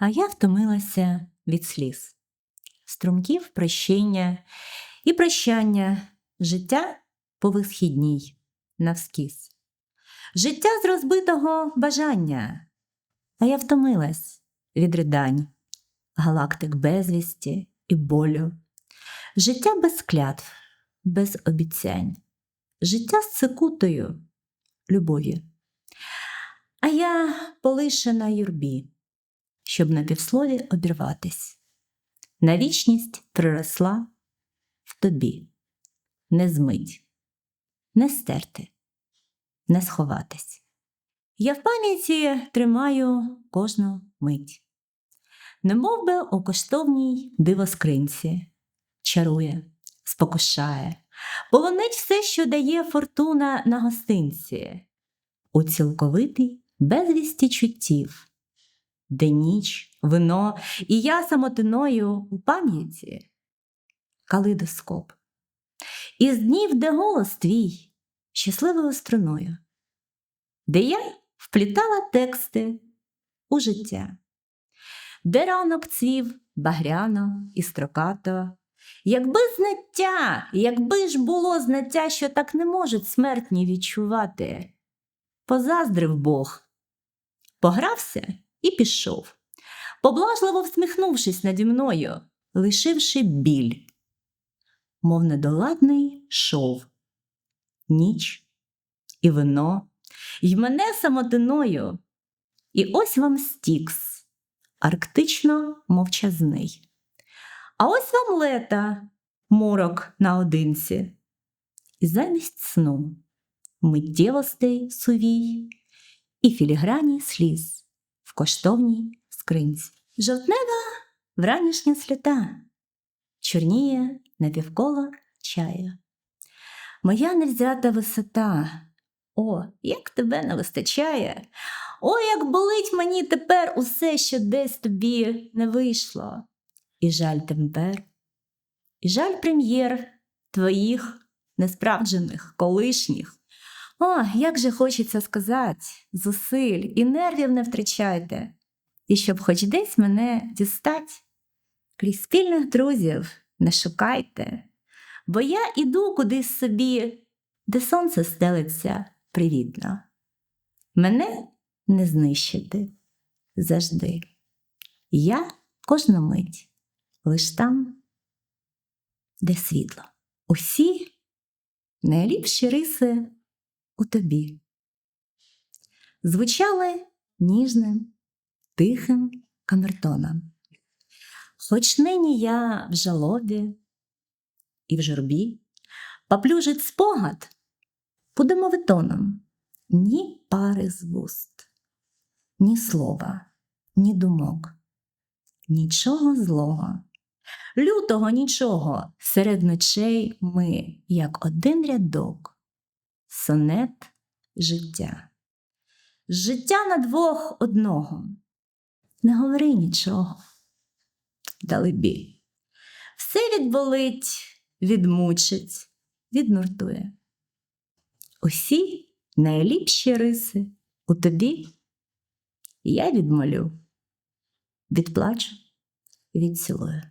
А я втомилася від сліз, струмків прощення і прощання, життя по висхідній навскіз, життя з розбитого бажання, а я втомилась від ридань, галактик безвісті і болю, життя без клятв, без обіцянь, життя з цикутою любові. А я полишена юрбі, щоб на півслові обірватись. На вічність приросла в тобі, не змить, не стерти, не сховатись. Я в пам'яті тримаю кожну мить, немов би у коштовній дивоскринці, чарує, спокушає, полонить все, що дає фортуна на гостинці, у цілковитий безвісті чуттів, де ніч, вино, і я самотиною у пам'яті, калейдоскоп. Із днів, де голос твій, щасливою струною, де я вплітала тексти у життя, де ранок цвів багряно і строкато, якби знаття, якби ж було знаття, що так не можуть смертні відчувати, позаздрив Бог, погрався і пішов, поблажливо всміхнувшись наді мною, лишивши біль, мов недоладний шов, ніч і вино, й мене самотиною, і ось вам стікс, арктично мовчазний. А ось вам лета, морок наодинці, і замість сну миттєвостей сувій і філіграні сліз коштовній скринці. Жовтнева вранішня сліта чорніє напівколо чая. Моя невзята висота, о, як тебе не вистачає! О, як болить мені тепер усе, що десь тобі не вийшло. І жаль темпер, і жаль прем'єр твоїх несправджених, колишніх. О, як же хочеться сказати, зусиль і нервів не втрачайте, і щоб хоч десь мене дістать, крізь спільних друзів не шукайте, бо я іду кудись собі, де сонце стелиться привітно. Мене не знищити завжди. Я кожну мить лиш там, де світло. Усі найліпші риси у тобі. Звучали ніжним, тихим камертоном. Хоч нині я в жалобі і в журбі, поплюжить спогад буде мовитоном, ні пари з вуст, ні слова, ні думок, нічого злого, лютого нічого серед ночей ми, як один рядок сонет життя. Життя на двох одного. Не говори нічого. Далебі. Все відболить, відмучить, віднуртує. Усі найліпші риси у тобі я відмолю, відплачу, відцілую.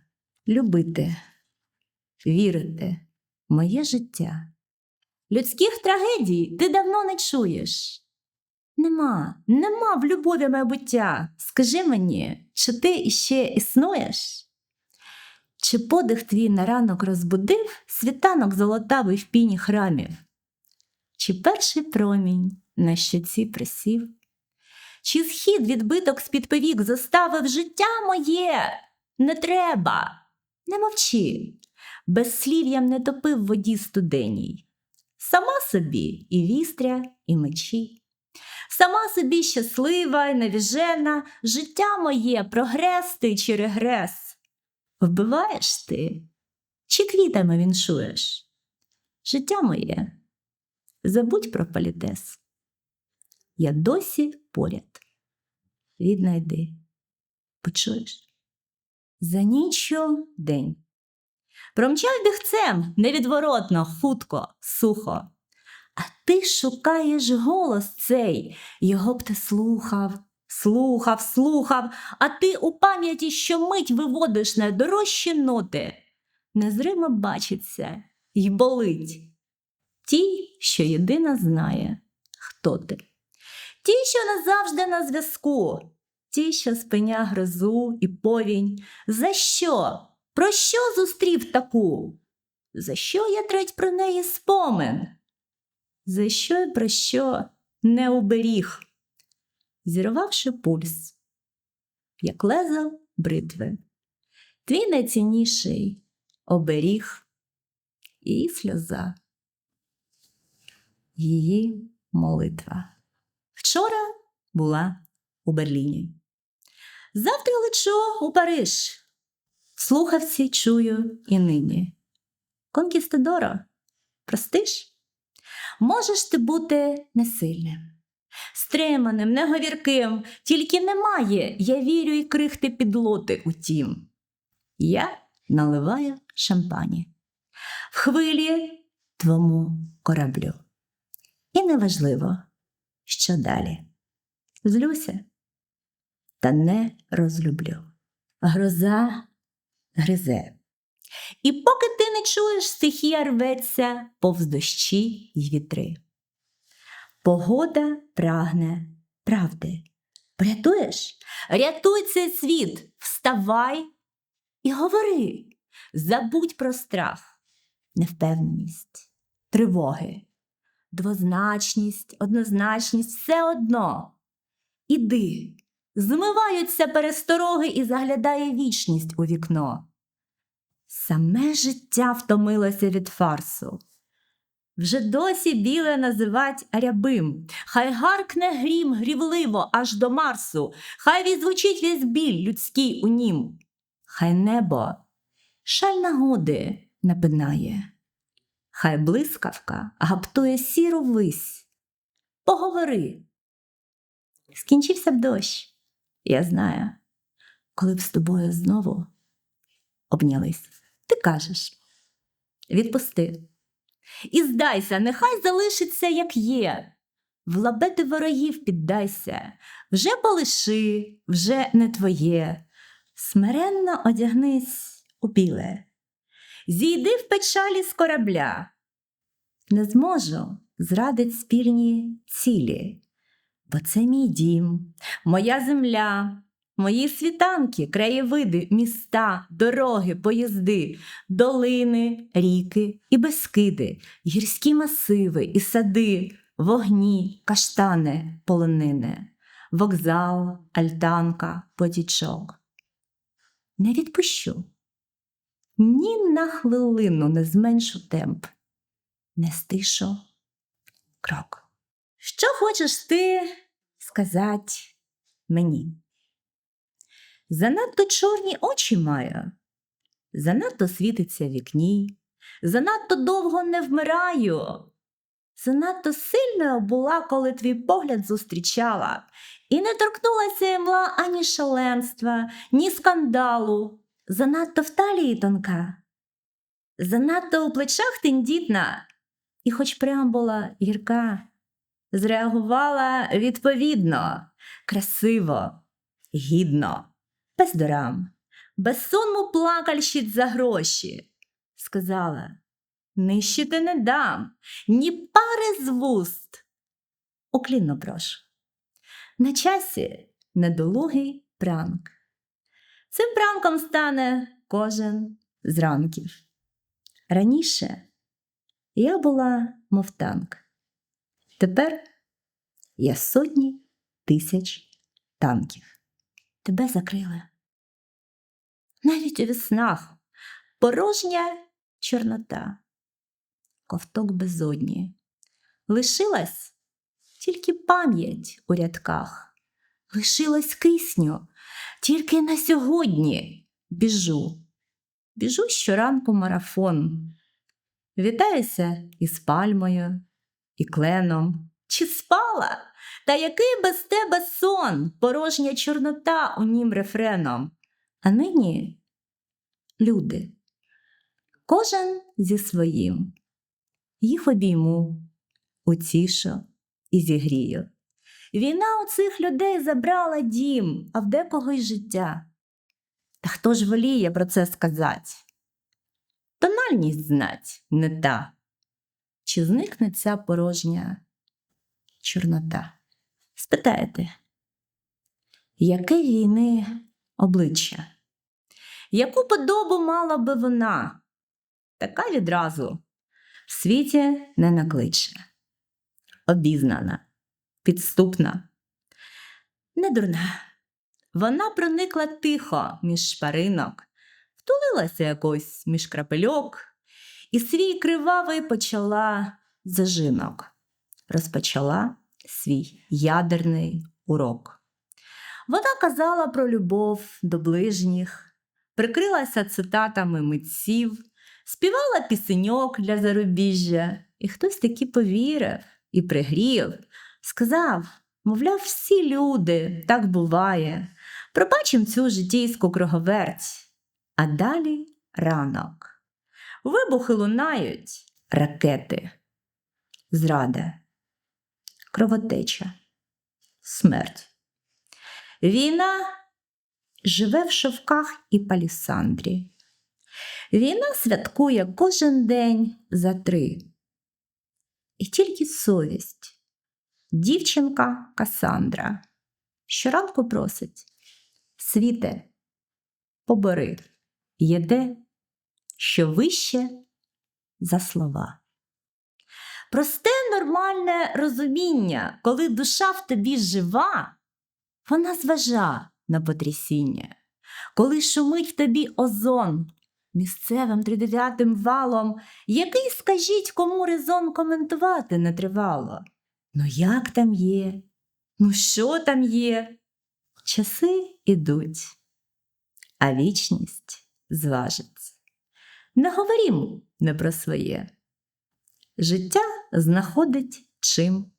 Любити, вірити, моє життя. Людських трагедій ти давно не чуєш. Нема, нема в любові майбуття. Скажи мені, чи ти іще існуєш? Чи подих твій на ранок розбудив світанок золотавий в піні храмів? Чи перший промінь на щоці присів? Чи схід відбиток з-під повік заставив життя моє? Не треба, не мовчи, безслів'ям не топив воді студеній. Сама собі і вістря, і мечі. Сама собі щаслива і навіжена, життя моє, прогрес ти чи регрес. Вбиваєш ти, чи квітами віншуєш? Життя моє, забудь про політес. Я досі поряд. Віднайди, почуєш? За ніччю день. Промчав бігцем невідворотно, хутко, сухо. А ти шукаєш голос цей, його б ти слухав, Слухав, слухав, а ти у пам'яті щомить виводиш найдорожчі ноти. Незримо бачиться й болить. Ті, що єдина знає, хто ти. Ті, що назавжди на зв'язку, ті, що спиня грозу і повінь. За що? Про що зустрів таку? За що я треть про неї спомин? За що й про що не уберіг? Зірвавши пульс, як лезо бритви, твій найцінніший оберіг і сльоза, її молитва. Вчора була у Берліні. Завтра лечу у Париж. Слухавці чую і нині. Конкістадоро, простиш? Можеш ти бути несильним, стриманим, неговірким, тільки немає, я вірю і крихти підлоти утім. Я наливаю шампані в хвилі твому кораблю. І неважливо, що далі. Злюся, та не розлюблю. Гроза гризе. І поки ти не чуєш, стихія рветься повз дощі й вітри. Погода прагне правди. Порятуєш? Рятуй цей світ, вставай і говори. Забудь про страх, невпевненість, тривоги, двозначність, однозначність все одно. Іди, змиваються перестороги і заглядає вічність у вікно. Саме життя втомилося від фарсу. Вже досі біле називать рябим. Хай гаркне грім грівливо аж до Марсу, хай відзвучить весь біль людський у нім. Хай небо шаль нагоди напинає, хай блискавка гаптує сіру вись. Поговори. Скінчився б дощ, я знаю, коли б з тобою знову обнялись. Ти кажеш відпусти. І здайся, нехай залишиться, як є. В лабети ворогів піддайся, вже полиши, вже не твоє. Смиренно одягнись у біле, зійди в печалі з корабля. Не зможу зрадить спільні цілі, бо це мій дім, моя земля, мої світанки, краєвиди, міста, дороги, поїзди, долини, ріки і безкиди, гірські масиви і сади, вогні, каштани, полонини, вокзал, альтанка, потічок. Не відпущу. Ні на хвилину не зменшу темп, не стишу крок. Що хочеш ти сказати мені? Занадто чорні очі маю, занадто світиться вікні, занадто довго не вмираю. Занадто сильною була, коли твій погляд зустрічала, і не торкнулася імла ані шаленства, ні скандалу. Занадто в талії тонка, занадто у плечах тендітна, і хоч преамбула гірка, зреагувала відповідно, красиво, гідно без дорам, без сонму плакальщиць за гроші. Сказала нищити не дам, ні пари з вуст. Уклінно прошу. На часі недолугий пранк. Цим пранком стане кожен з ранків. Раніше я була мов танк. Тепер я сотні тисяч танків. Тебе закрили. Навіть у віснах порожня чорнота, ковток безодні. Лишилась тільки пам'ять у рядках, лишилось кисню, тільки на сьогодні біжу. Біжу щоранку марафон. Вітаюся із пальмою, і кленом. Чи спала? Та який без тебе сон, порожня чорнота у нім рефреном. А нині люди, кожен зі своїм, їх обійму, утішу і зігрію. Війна у цих людей забрала дім, а в декого й життя. Та хто ж воліє про це сказати? Тональність знать не та. Чи зникне ця порожня чорнота? Спитаєте, яке війни обличчя? Яку подобу мала би вона? Така відразу в світі не накличе. Обізнана, підступна, недурна. Вона проникла тихо між шпаринок, втулилася якось між крапельок і свій кривавий почала зажинок, розпочала свій ядерний урок. Вона казала про любов до ближніх, прикрилася цитатами митців, співала пісеньок для зарубіжжя, і хтось таки повірив і пригрів, сказав, мовляв, всі люди, так буває. Пробачим цю житейську круговерть. А далі ранок. Вибухи лунають. Ракети, зрада, кровотеча, смерть. Війна живе в шовках і палісандрі. Війна святкує кожен день за три. І тільки совість, дівчинка Касандра, щоранку просить. Світе, побери, єде, що вище за слова. Просте нормальне розуміння, коли душа в тобі жива, вона зважа на потрясіння, коли шумить в тобі озон місцевим тридев'ятим валом, який, скажіть, кому резон коментувати не тривало. Ну як там є? Ну що там є? Часи ідуть, а вічність зважиться. Не говорім не про своє. Життя знаходить чим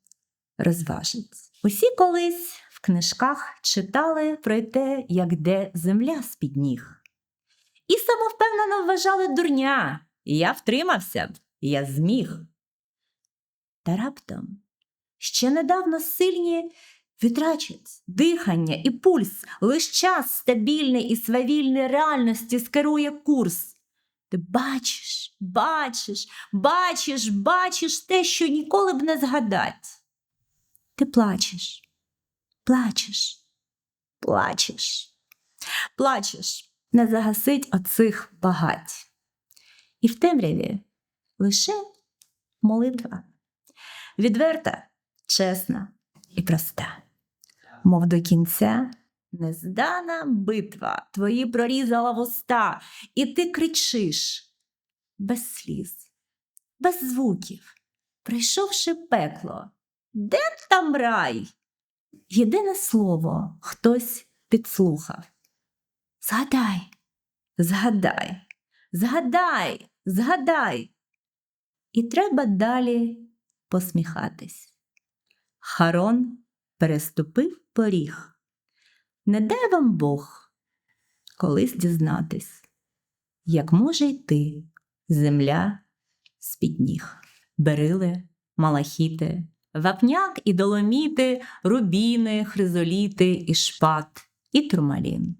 розважиться. Усі колись в книжках читали про те, як де земля з-під ніг. І самовпевнено вважали дурня, я втримався б, я зміг. Та раптом ще недавно сильні вітрачець, дихання і пульс, лиш час стабільний і свавільний реальності скерує курс. Ти бачиш, бачиш, бачиш, бачиш те, що ніколи б не згадать. Ти плачеш, плачеш, плачеш, плачеш не загасить оцих багать. І в темряві лише молитва, відверта, чесна і проста, мов до кінця нездана битва, твої прорізала вуста, і ти кричиш без сліз, без звуків, прийшовши пекло. Де там рай? Єдине слово хтось підслухав. Згадай, згадай, згадай, згадай. І треба далі посміхатись. Харон переступив поріг. Не дай вам Бог колись дізнатись, як може йти земля з-під ніг. Берили, малахіти, вапняк і доломіти, рубіни, хризоліти і шпат, і турмалін.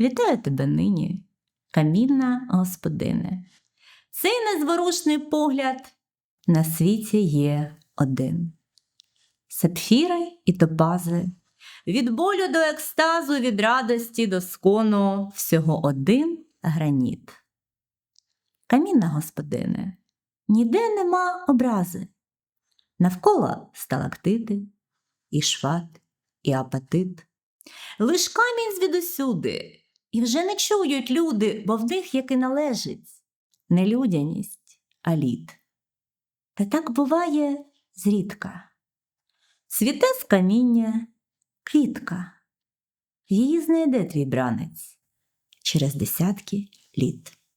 Вітаю тебе нині, камінна господине. Цей незворушний погляд на світі є один. Сапфіри і топази, від болю до екстазу, від радості до скону всього один граніт. Камінна господине, ніде нема образи. Навколо сталактити, і шват, і апатит. Лиш камінь звідусюди. І вже не чують люди, бо в них, як і належить, не людяність, а лід. Та так буває зрідка. Цвіте з каміння квітка, її знайде твій бранець через десятки літ.